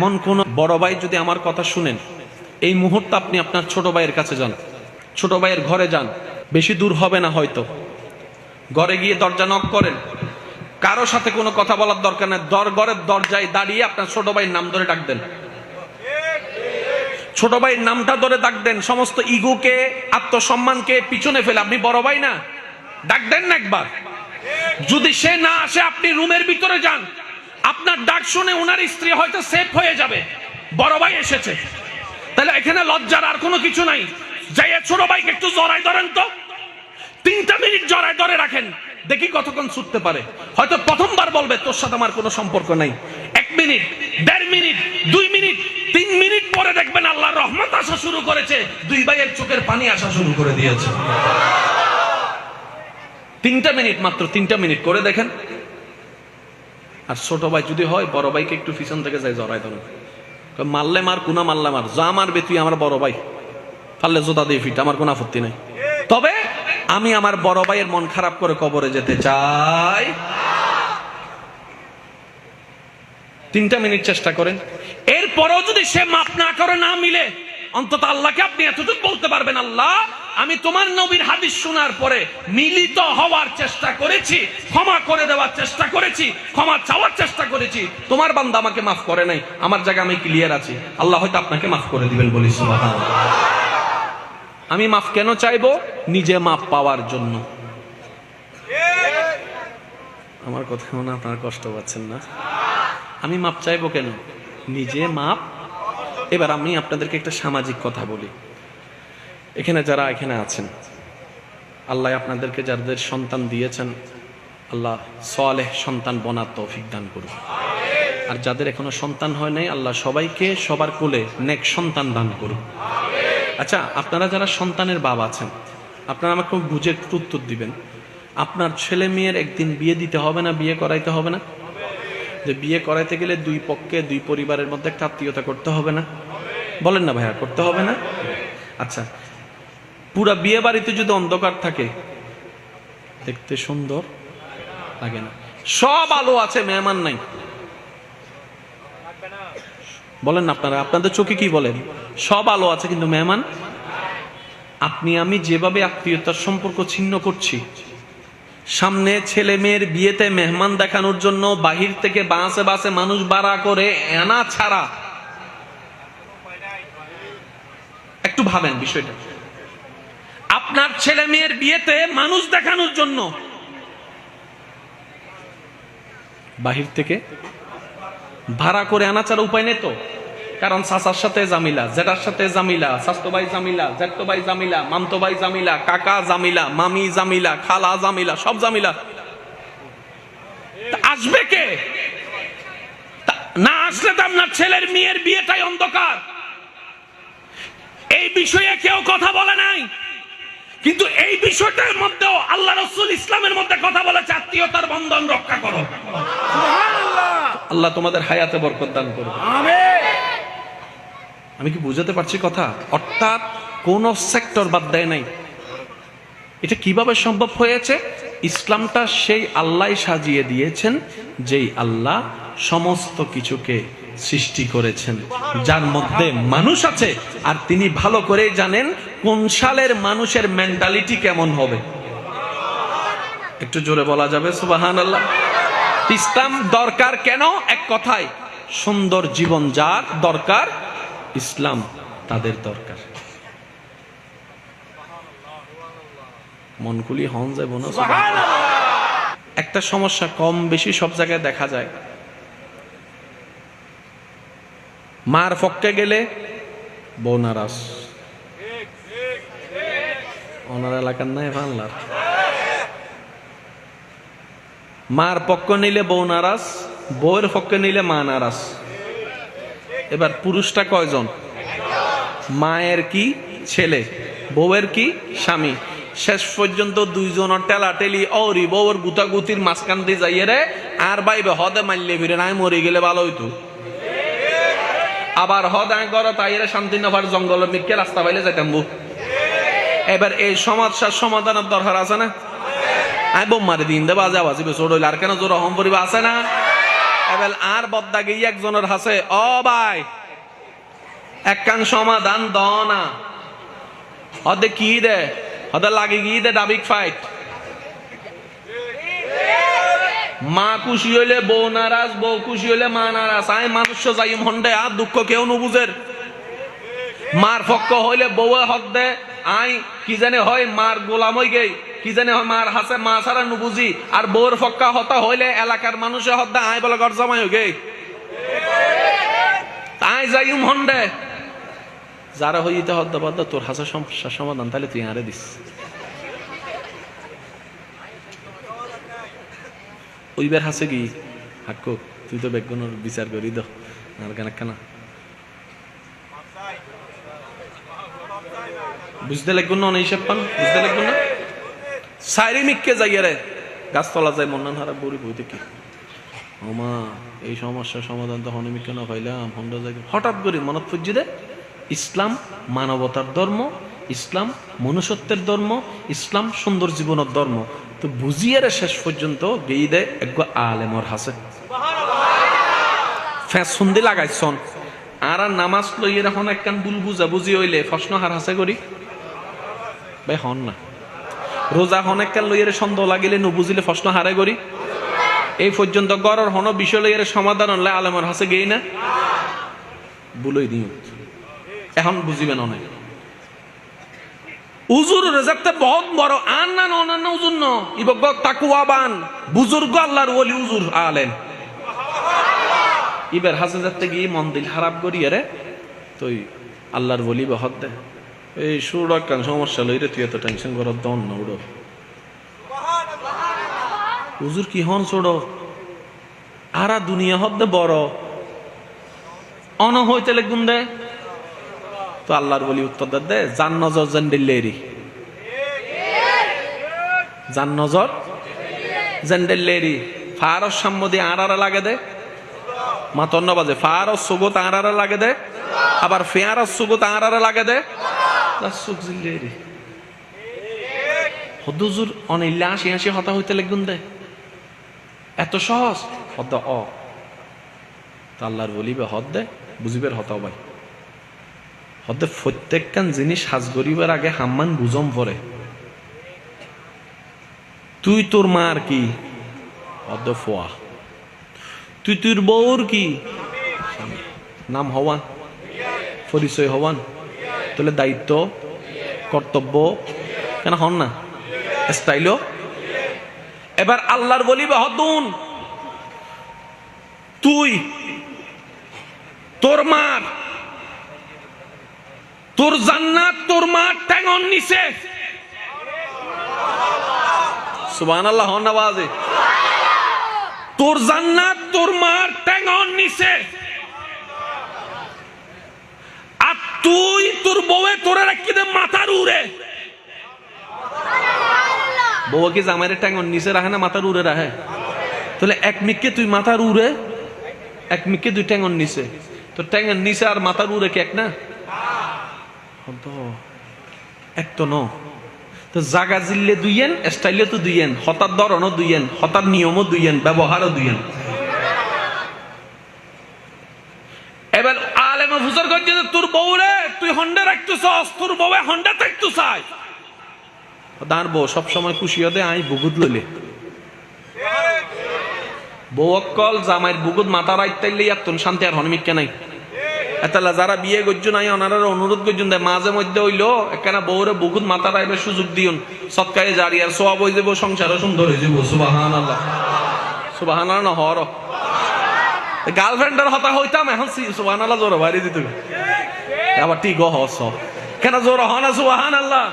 এমন কোন বড় ভাই যদি আমার কথা শুনেন, এই মুহূর্তে আপনি আপনার ছোট ভাইয়ের কাছে যান। ছোট ভাইয়ের ঘরে যান। বেশি দূর হবে না হয়তো। ঘরে গিয়ে দরজা নক করেন। কারও সাথে কোনো কথা বলার দরকার নেই। দর ঘরের দরজায় দাঁড়িয়ে আপনার ছোট ভাইয়ের নাম ধরে ডাক দেন। ছোট ভাইয়ের নামটা ধরে ডাক দেন। সমস্ত ইগুকে, আত্মসম্মানকে পিছনে ফেলে। আপনি বড় ভাই না? ডাক দেন না একবার। যদি সে না আসে, আপনি রুমের ভিতরে যান। আপনার ডাক শুনে ওনার স্ত্রী হয়তো সেফ হয়ে যাবে। বড় ভাই এসেছে। তাহলে এখানে লজ্জার আর কোনো কিছু নাই। যাই ছোট ভাইকে একটু জড়াই ধরেন তো। তিনটা মিনিট জড়াই ধরে রাখেন। দেখি কতক্ষণ ছুটতে পারে। হয়তো প্রথমবার বলবে, তোর সাথে আমার কোনো সম্পর্ক নাই। এক মিনিট, দেড় মিনিট, দুই মিনিট, তিন মিনিট পরে দেখবেন আল্লাহ রহমত আসা শুরু করেছে। দুই ভাইয়ের চোখের পানি আসা শুরু করে দিয়েছে। তিনটা মিনিট মাত্র, তিনটা মিনিট করে দেখেন। আর ছোট ভাই যদি হয় বড় ভাইকে একটু পিছন থেকে যায় জড়াই কয়, মারলে মার কুনা মারলে মার। যা মারবে তুই আমার বড় ভাই। পারলে জোতা দিয়ে ফিট আমার কোনো আপত্তি নাই। তবে আমি আমার বড় ভাইয়ের মন খারাপ করে কবরে যেতে চাই। তিনটা মিনিট চেষ্টা করেন। এরপরেও যদি সে মাপ না করে না মিলে অন্তত আল্লাহকে আপনি এতটুকু বলতে পারবেন আল্লাহ আমি তোমার নবীর হাদিস শোনার পরে মিলিত হওয়ার চেষ্টা করেছি, ক্ষমা করে দেওয়ার চেষ্টা করেছি, ক্ষমা চাওয়ার চেষ্টা করেছি। তোমার বান্দা আমাকে মাফ করে নাই, আমার জায়গা আমি ক্লিয়ার আছি। আল্লাহ হয়তো আপনাকে মাফ করে দিবেন বলি আমি মাফ কেন চাইব? নিজে মাপ পাওয়ার জন্য। আমার কথা মনে আপনার কষ্ট পাচ্ছেন না। আমি মাপ চাইব কেন? নিজে মাপ। এবার আমি আপনাদেরকে একটা সামাজিক কথা বলি। এখানে যারা এখানে আছেন, আল্লাহ আপনাদেরকে যাদের সন্তান দিয়েছেন, আল্লাহ সোয়ালেহ সন্তান বনার তৌফিক দান করুন। আর যাদের এখনও সন্তান হয় নাই, আল্লাহ সবাইকে সবার কোলে নেক সন্তান দান করুন। আচ্ছা আপনারা যারা সন্তানের বাবা আছেন, আপনারা আমাকে বুঝে একটু উত্তর দিবেন। আপনার ছেলে মেয়ের একদিন বিয়ে দিতে হবে না, বিয়ে করাইতে হবে না? যে বিয়ে করাইতে গেলে দুই পক্ষে, দুই পরিবারের মধ্যে একটা আত্মীয়তা করতে হবে না? বলেন না ভাইয়া, করতে হবে না? আচ্ছা পুরা বিয়ে বাড়িতে যদি অন্ধকার থাকে, দেখতে সুন্দর লাগে না। সব আলো আছে, মেহমান নাই। বলেন না আপনারা, আপনাদের চোখে কি বলেন? সব আলো আছে কিন্তু মেহমান? আপনি, আমি যেভাবে আত্মীয়তার সম্পর্ক ছিন্ন করছি, সামনে ছেলে মেয়ের বিয়েতে মেহমান দেখানোর জন্য বাহির থেকে বাসে বাসে মানুষ বাড়া করে এনা ছাড়া। একটু ভাবেন বিষয়টা। আপনার ছেলে মেয়ের বিয়েতে মানুষ দেখানোর জন্য। বাহির থেকে ভাড়া করে আনা ছাড়া উপায় নেই তো? কারণ সাসার সাথে জামিলা জেটার সাথে জামিলা, স্বাস্থ্য ভাই জামিলা জেঠতো ভাই জামিলা, মামতো ভাই জামিলা, কাকা জামিলা, মামি জামিলা, খালা জামিলা, সব জামিলা। আসবে কে? না আসলে তো আপনার ছেলের মেয়ের বিয়েটাই অন্ধকার। এই বিষয়ে কেউ কথা বলে নাই। কিন্তু এই বিষয়টার মধ্যেও আল্লাহ রসুল ইসলামের মধ্যে কথা বলেছে আত্মীয়তার বন্ধন রক্ষা করো। আল্লাহ তোমাদের হায়াতে বরকত দান করবে আমি কি বুঝাতে পারছি কথা? অর্থাৎ কোন সেক্টর বাদ দেয় নাই। এটা কীভাবে সম্ভব হয়েছে? ইসলামটা সেই আল্লাহ সাজিয়ে দিয়েছেন যেই আল্লাহ সমস্ত কিছুকে সৃষ্টি করেছেন। যার মধ্যে মানুষ আছে, আর তিনি ভালো করে জানেন কোন সালের মানুষের মেন্টালিটি কেমন হবে। একটু জোরে বলা যাবে সুবাহান আল্লাহ ইসলাম দরকার কেন? এক কথায়, সুন্দর জীবন যার দরকার, ইসলাম তাদের দরকার। মনকুলি হন যায় বোন একটা সমস্যা কম বেশি সব জায়গায় দেখা যায়। মার পক্ষে গেলে বউ ওনার এলাকার নাই বাংলার। মার পক্ষ নিলে বউ নারাজ, বউয়ের পক্ষে নিলে মা নারাজ। এবার পুরুষটা কয়জন? মায়ের কি ছেলে, বউয়ের কি স্বামী? শেষ পর্যন্ত দুইজনের টেলা টেলি অরি বউয়ের গুতাগুতির মাঝখান দিয়ে যাইয়ে রে, আর বাইবে হদে মারলে ফিরে নাই, মরে গেলে ভালো হইতো। আবার হদ আয় গড় শান্তি নভার জঙ্গলের মিটকে রাস্তা পাইলে যাইতাম বউ এবার এই সমস্যার সমাধানের দরকার আছে না? আই বোম মারি দিন দেবা যাবে ছোট হইলে আর কেন জোর অহম পরিবা আছে না? এবার আর বদ্দা গিয়ে একজনের হাসে ও ভাই একখান সমাধান দ না। হদে কি দে? হদে লাগে গিয়ে দে, ডাবিক ফাইট মা খুশি হইলে বউ নারাজ, বউ খুশি হইলে মা নারাজ। আই মানুষ যাই হন্ডে, আর দুঃখ কেউ নুবুঝের। মার পক্ষ হইলে বউয়ে হক দে। আই কি জানে হয় মার গোলাম হই গেই। কি জানে হয় মার হাসে, মা ছাড়া নুবুঝি। আর বউর পক্কা হতা হইলে এলাকার মানুষে হক দে আই বলে ঘর জমাই হই গেই। আই যাইম হন্ডে। যারা হইতে হদ্দা বদ্দা, তোর হাসা সমস্যার সমাধান তাহলে তুই আরে দিস। ওইবার হাসে কি? হাক্কো তুই তো বেগুনের বিচার করি দো। আর কেন কেনা বুঝতে লাগবে না অনেক হিসাব পান বুঝতে লাগবে না? সাইরে মিককে যাই রে গাছতলা যায়, মন্নান হারা বড়ি বইতে কি ওমা এই সমস্যার সমাধান তো হনমিকে না পাইলাম হন্ডা যাই হঠাৎ করে মনত পুজি দে। ইসলাম মানবতার ধর্ম ইসলাম মনুষ্যত্বের ধর্ম ইসলাম সুন্দর জীবনের ধর্ম তো বুঝিয়ে শেষ পর্যন্ত গেই দে এক আলেমর হাসে। সুন্দি লাগাইছন। আর নামাজ লইয়ে এখন একখান বুল বুঝা বুঝি হইলে প্রশ্ন হার হাসে করি? ভাই হন না। রোজা হন একখান লইয়ে সন্দেহ লাগিলে নবুঝিলে প্রশ্ন হারে করি? এই পর্যন্ত গড়র হন বিষয় লইয়ে সমাধান হলে আলেমর হাসে গেই না? বুলই দিও। এখন বুঝিবেন অনেক। উজুর রেজাক্তে বহুত বড় আন না অন্যান্য উজুর ন। ইবক তাকুয়াবান। বুজুর্গ আল্লাহর ওলি উজুর আলেন ইবার হাসে যাতে গিয়ে মন্দির খারাপ করিয়ে রে। তুই আল্লাহর বলি বহত দে। এই সুর কান সমস্যা লইরে তুই এত টেনশন করার দন না উড়ো। হুজুর কি হন ছোড়ো? আরা দুনিয়া হত দে বড়। অন হইতে লেগুন দে। তো আল্লাহর বলি উত্তর দে দে জান নজর জান দিল্লেরি জান নজর জান দিল্লেরি ফারস সাম্মদি আড়ারা লাগে দে মাতন্ন বাজে। ফারস সুগত আড়ারা লাগে দে আবার ফেয়ারস সুগত আড়ারা লাগে দে সুখ জিল্লেরি হদুজুর অনিল্লা আসি আসি হতা হইতে লেগুন দে এত সহজ? হদ অ। তা আল্লাহর বলিবে হদ দে বুঝিবের হতাও ভাই। হতে প্রত্যেকখান জিনিস সাজ করিবার আগে হাম্মান বুজম পরে। তুই তোর মার কি? হদ ফোয়া। তুই তোর বউর কি? নাম হওয়ান। পরিচয় হওয়ান। তাহলে দায়িত্ব, কর্তব্য। কেন হন না? স্টাইলও। এবার আল্লাহর বলিবে হতুন তুই, তোর মার তোর জান্নাত, তোর মা ট্যাঙন নিছে। আল্লাহ তোর জান্নাত, তোর মার ট্যাঙন নিছে। আর তুই তোর বউয়ে তোরে রাখি দে মাথার উড়ে। বউ কি জামাইরে ট্যাঙন নিচে রাখে না মাথার উড়ে রাখে? তাহলে এক মিককে তুই মাথার উড়ে, এক মিককে দুই ট্যাঙন নিচে তো ট্যাঙের নিচে আর মাথার উড়ে কি এক না? তো এক তো ন। তো জাগা জিল্লে দুইয়েন স্টাইলে তো দুইয়েন হতার ধরনও দুইয়েন হতার নিয়মও দুইয়েন, ব্যবহারও দুইয়েন। এবার আলেমা ফুসর করছে যে তোর বউ রে তুই হন্ডা রাখতে চাস তোর বউ হন্ডা থাকতে চাই দাঁড় বউ, সবসময় খুশি হতে আই বুগুদ লইলে। বউ অকল জামাইয়ের বুগুদ মাথা রাইতাইলে ইয়াতুন শান্তি আর হনমিক নাই। এতালা যারা বিয়ে করছেন আই ওনারা অনুরোধ করছেন দেয় মাঝে মধ্যে হইল একখানা বউরে বহুত মাথা রাইবে সুযোগ দিউন সৎকারে জারি আর সব হয়ে যাব, সংসারও সুন্দর হয়ে যাব সুবাহান আল্লাহ সুবাহান না হর গার্লফ্রেন্ডের হতা হইতাম, এখন সুবাহান আল্লাহ জোর বাড়ি দিত আবার ঠিক হস কেন জোর না সুবাহান আল্লাহ